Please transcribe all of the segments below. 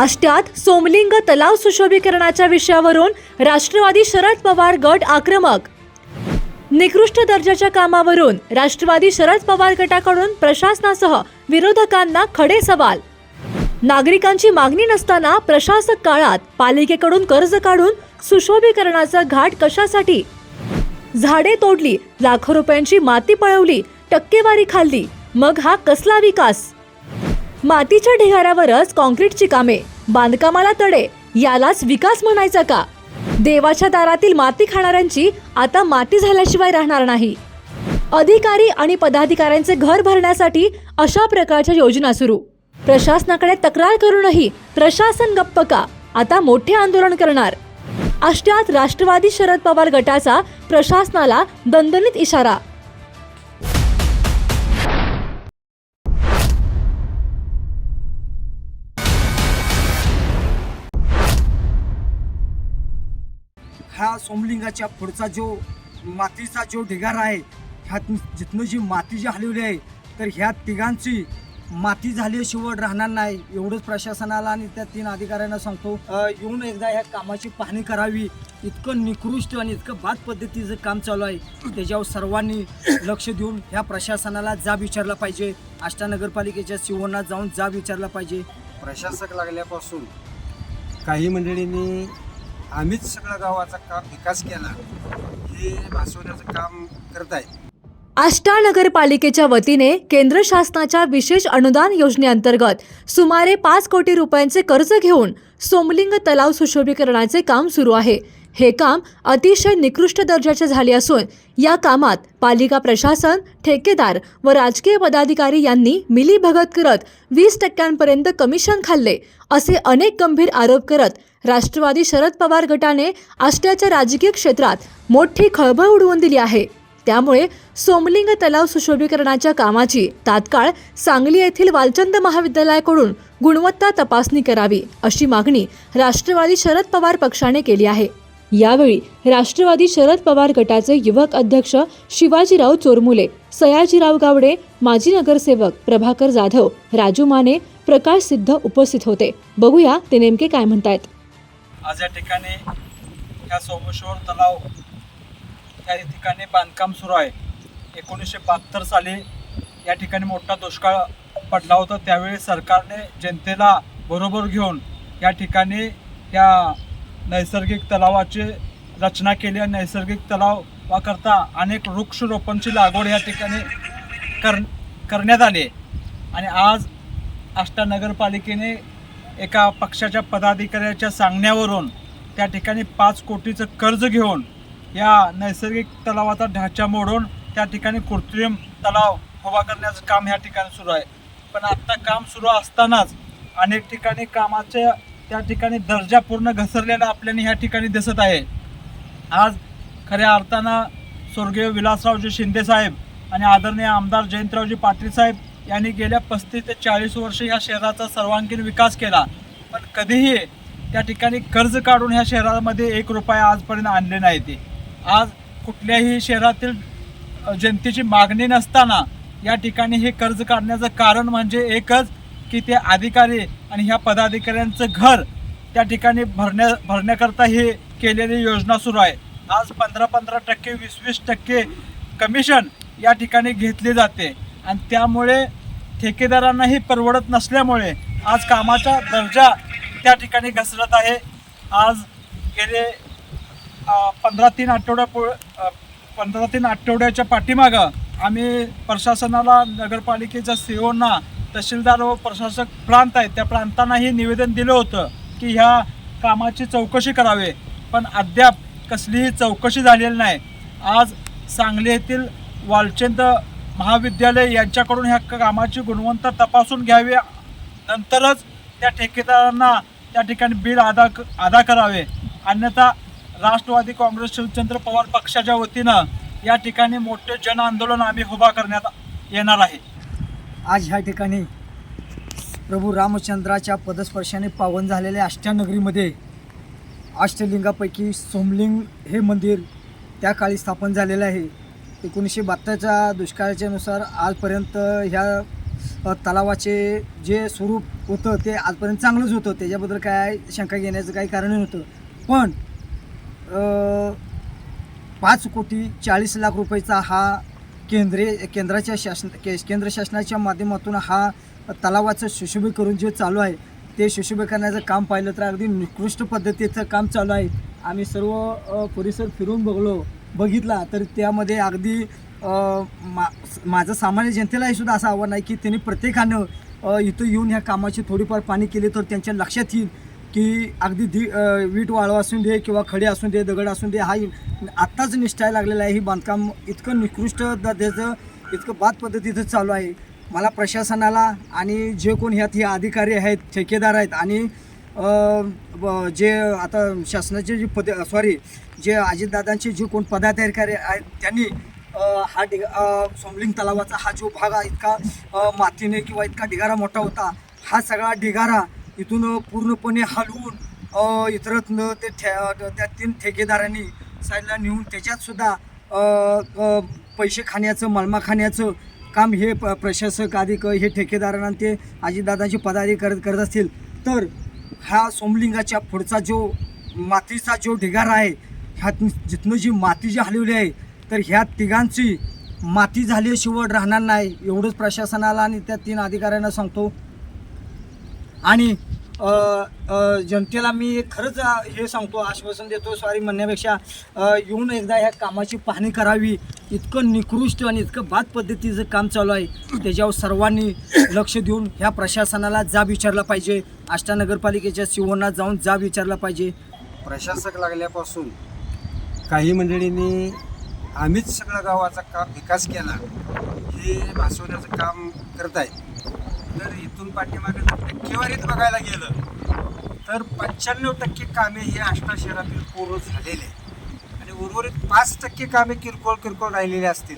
आष्ट्यात सोमलिंग तलाव सुशोभीकरणाच्या विषयावरून राष्ट्रवादी शरद पवार गट आक्रमक. निकृष्ट दर्जाच्या कामावरून राष्ट्रवादी शरद पवार गटाकडून प्रशासनासह विरोधकांना खडे सवाल. नागरिकांची मागणी नसताना प्रशासक काळात पालिकेकडून कर्ज काढून सुशोभीकरणाचा घाट कशासाठी? झाडे तोडली लाखो रुपयांची माती पळवली टक्केवारी खाल्ली मग हा कसला विकास? मातीच्या ढिगाऱ्यावरच कॉन्क्रीटची कामे बांधकामाला तडे यालाच विकास म्हणायचा का? देवाच्या दारातील माती खाणाऱ्यांची आता माती झाल्याशिवाय राहणार नाही. अधिकारी आणि पदाधिकाऱ्यांचे घर भरण्यासाठी अशा प्रकारच्या योजना सुरू. प्रशासनाकडे तक्रार करूनही प्रशासन गप्प का? आता मोठे आंदोलन करणार. अष्ट्यात राष्ट्रवादी शरद पवार गटाचा प्रशासनाला दणदणीत इशारा. या सोमलिंगाच्या पुढचा जो मातीचा जो ढिगारा आहे ह्यात जिथनं जी माती जी हलवली आहे तर ह्या तिघांची माती झाली शिवड राहणार नाही एवढंच प्रशासनाला आणि त्या तीन अधिकाऱ्यांना सांगतो. येऊन एकदा ह्या कामाची पाहणी करावी. इतकं निकृष्ट आणि इतकं बाद पद्धतीचं काम चालू आहे. त्याच्यावर सर्वांनी लक्ष देऊन ह्या प्रशासनाला जाब विचारला पाहिजे. आष्टा नगरपालिकेच्या शिवणात जाऊन जाब विचारला पाहिजे. प्रशासक लागल्यापासून काही मंडळींनी आम्हीच सगळा गावाचा काम विकास केला. हे भासवण्याचं काम करत आहे. आष्टा नगरपालिकेच्या वतीने केंद्र शासनाच्या विशेष अनुदान योजनेअंतर्गत सुमारे पाच कोटी रुपयांचे कर्ज घेऊन सोमलिंग तलाव सुशोभीकरणाचे काम सुरू आहे. हे काम अतिशय निकृष्ट दर्जाचे झाले असून या कामात पालिका प्रशासन ठेकेदार व राजकीय पदाधिकारी यांनी मिलीभगत करत वीस टक्क्यांपर्यंत कमिशन खाल्ले असे अनेक गंभीर आरोप करत राष्ट्रवादी शरद पवार गटाने आष्ट्याच्या राजकीय क्षेत्रात मोठी खळबळ उडवून दिली आहे. त्यामुळे सोमलिंग तलाव सुशोभीकरणाच्या कामाची तात्काळ सांगली येथील वालचंद महाविद्यालयाकडून गुणवत्ता तपासणी करावी अशी मागणी राष्ट्रवादी शरद पवार पक्षाने केली आहे. यावेळी राष्ट्रवादी शरद पवार गटाचे युवक अध्यक्ष शिवाजीराव चोरमुले सयाजीराव गावडे माजी नगरसेवक प्रभाकर जाधव राजू माने प्रकाश सिद्ध उपस्थित होते. बघूया ते नेमके काय म्हणतायत. आज या ठिकाणी ह्या सोमेश्वर तलाव या ठिकाणी बांधकाम सुरू आहे. एकोणीसशे बहात्तर साली या ठिकाणी मोठा दुष्काळ पडला होता. त्यावेळी सरकारने जनतेला बरोबर घेऊन या ठिकाणी या नैसर्गिक तलावाची रचना केली आणि नैसर्गिक तलावाकरता अनेक वृक्षरोपणची लागवड या ठिकाणी कर करण्यात आली. आणि आज आष्टा नगरपालिकेने एका पक्षाच्या पदाधिकाऱ्याच्या सांगण्यावरून त्या ठिकाणी पाच कोटीचं कर्ज घेऊन या नैसर्गिक तलावाचा ढाचा मोडून त्या ठिकाणी कृत्रिम तलाव उभा करण्याचं काम ह्या ठिकाणी सुरू आहे. पण आत्ता काम सुरू असतानाच अनेक ठिकाणी कामाचे त्या ठिकाणी दर्जा पूर्ण घसरलेला आपल्याला ह्या ठिकाणी दिसत आहे. आज खऱ्या अर्थानं स्वर्गीय विलासरावजी शिंदेसाहेब आणि आदरणीय आमदार जयंतरावजी पाटील साहेब यांनी गेल्या पस्तीस ते चाळीस वर्ष या शहराचा सर्वांगीण विकास केला. पण कधीही त्या ठिकाणी कर्ज काढून ह्या शहरामध्ये एक रुपया आजपर्यंत आणले नाही ते आज कुठल्याही शहरातील जनतेची मागणी नसताना या ठिकाणी हे कर्ज काढण्याचं कारण म्हणजे एकच की ते अधिकारी आणि ह्या पदाधिकाऱ्यांचं घर त्या ठिकाणी भरण्या भरण्याकरता हे केलेली योजना सुरू आहे. आज पंधरा पंधरा टक्के वीस वीस टक्के कमिशन या ठिकाणी घेतले जाते. आणि त्यामुळे ठेकेदारांनाही परवडत नसल्यामुळे आज कामाचा दर्जा त्या ठिकाणी घसरत आहे. आज गेले पंधरा तीन आठवड्या पंधरा तीन आठवड्याच्या पाठीमागं आम्ही प्रशासनाला नगरपालिकेच्या सीओना तहसीलदार व प्रशासक प्रांत आहेत त्या प्रांतांनाही निवेदन दिलं होतं की ह्या कामाची चौकशी करावी. पण अद्याप कसलीही चौकशी झालेली नाही. आज सांगली येथील वालचंद महाविद्यालय यांच्याकडून ह्या कामाची गुणवत्ता तपासून घ्यावी. नंतरच त्या ठेकेदारांना त्या ठिकाणी बिल अदा क- अदा करावे. अन्यथा राष्ट्रवादी काँग्रेस शिवचंद्र पवार पक्षाच्या वतीनं या ठिकाणी मोठे जन आंदोलन आम्ही उभा करण्यात येणार आहे. आज ह्या ठिकाणी प्रभू रामचंद्राच्या पदस्पर्शाने पावन झालेल्या अष्टानगरीमध्ये अष्टलिंगापैकी सोमलिंग हे मंदिर त्या काळी स्थापन झालेलं आहे. एकोणीसशे बहात्तरच्या दुष्काळाच्यानुसार आजपर्यंत ह्या तलावाचे जे स्वरूप होतं ते आजपर्यंत चांगलंच होतं. त्याच्याबद्दल काय शंका घेण्याचं काही कारण नव्हतं. पण पाच कोटी चाळीस लाख रुपयाचा हा केंद्रीय केंद्राच्या शासन के केंद्र शासनाच्या माध्यमातून हा तलावाचं सुशोभीकरण जे चालू आहे ते सुशोभीकरणाचं काम पाहिलं तर अगदी निकृष्ट पद्धतीचं काम चालू आहे. आम्ही सर्व परिसर फिरून बघलो. बघितला तर त्यामध्ये अगदी मा माझं सामान्य जनतेलाही सुद्धा असं आव्हान आहे की त्यांनी प्रत्येकानं इथं येऊन ह्या कामाची थोडीफार पाणी केली तर त्यांच्या लक्षात येईल की अगदी दि वीट वाळवा असून दे किंवा खडे असून दे दगड असून दे हा आत्ताच निष्ठाय लागलेला आहे. ही बांधकाम इतकं निकृष्ट त्याचं इतकं बाद पद्धतीचं चालू आहे. मला प्रशासनाला आणि जे कोण ह्यात हे अधिकारी आहेत ठेकेदार आहेत आणि जे आता शासनाचे जे पद सॉरी जे अजितदादांचे जे कोण पदाधिकारी आहेत त्यांनी हा ढिग सोमलिंग तलावाचा हा जो भाग आहे इतका मातीने किंवा इतका ढिगारा मोठा होता हा सगळा ढिगारा इथून पूर्णपणे हलवून अ, इतरत्न ते ठे त्या तीन ठेकेदारांनी साईडला नेऊन त्याच्यातसुद्धा पैसे खाण्याचं मलमा खाण्याचं काम हे प प्रशासक अधिक हे ठेकेदारांना ते अजितदादांचे पदाधिकारी करत करत असतील. तर हा सोमलिंगाच्या पुढचा जो मातीचा जो ढिगारा आहे ह्यात जिथनं जी माती जी हलवली आहे तर ह्या तिघांची माती झाली शेवट राहणार नाही एवढंच प्रशासनाला आणि त्या तीन अधिकाऱ्यांना सांगतो. आणि जनतेला मी खरंच हे सांगतो आश्वासन देतो सॉरी म्हणण्यापेक्षा येऊन एकदा ह्या कामाची पाहणी करावी. इतकं निकृष्ट आणि इतकं बाद पद्धतीचं काम चालू आहे त्याच्यावर सर्वांनी लक्ष देऊन ह्या प्रशासनाला जाब विचारला पाहिजे. आष्टा नगरपालिकेच्या शिवणात जाऊन जाब विचारला पाहिजे. प्रशासक लागल्यापासून काही मंडळींनी आम्हीच सगळं गावाचा का विकास केला हे भासवण्याचं काम करत आहे तर इथून पाठीमागे जर टक्केवारीत बघायला गेलं तर पंच्याण्णव टक्के कामे ही आष्टा शहरातील पूर्ण झालेले आहे आणि उर्वरित पाच टक्के कामे किरकोळ किरकोळ राहिलेले असतील.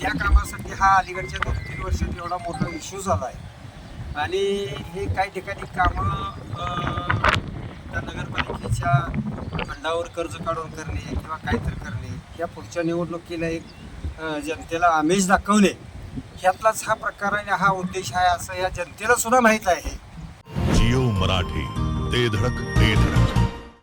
त्या कामासाठी हा अलीकडच्या दोन तीन वर्षात एवढा मोठा इश्यू झाला आहे. आणि हे काही ठिकाणी कामं त्या नगरपालिकेच्या फंडावर कर्ज काढून करणे किंवा काहीतरी करणे या पुढच्या निवडणुकीला एक जनतेला आमिष दाखवणे ह्यातलाच हा प्रकार आणि हा उद्देश आहे असं या जनतेला सुद्धा माहीत आहे. जिओ मराठी ते धडक ते धडक.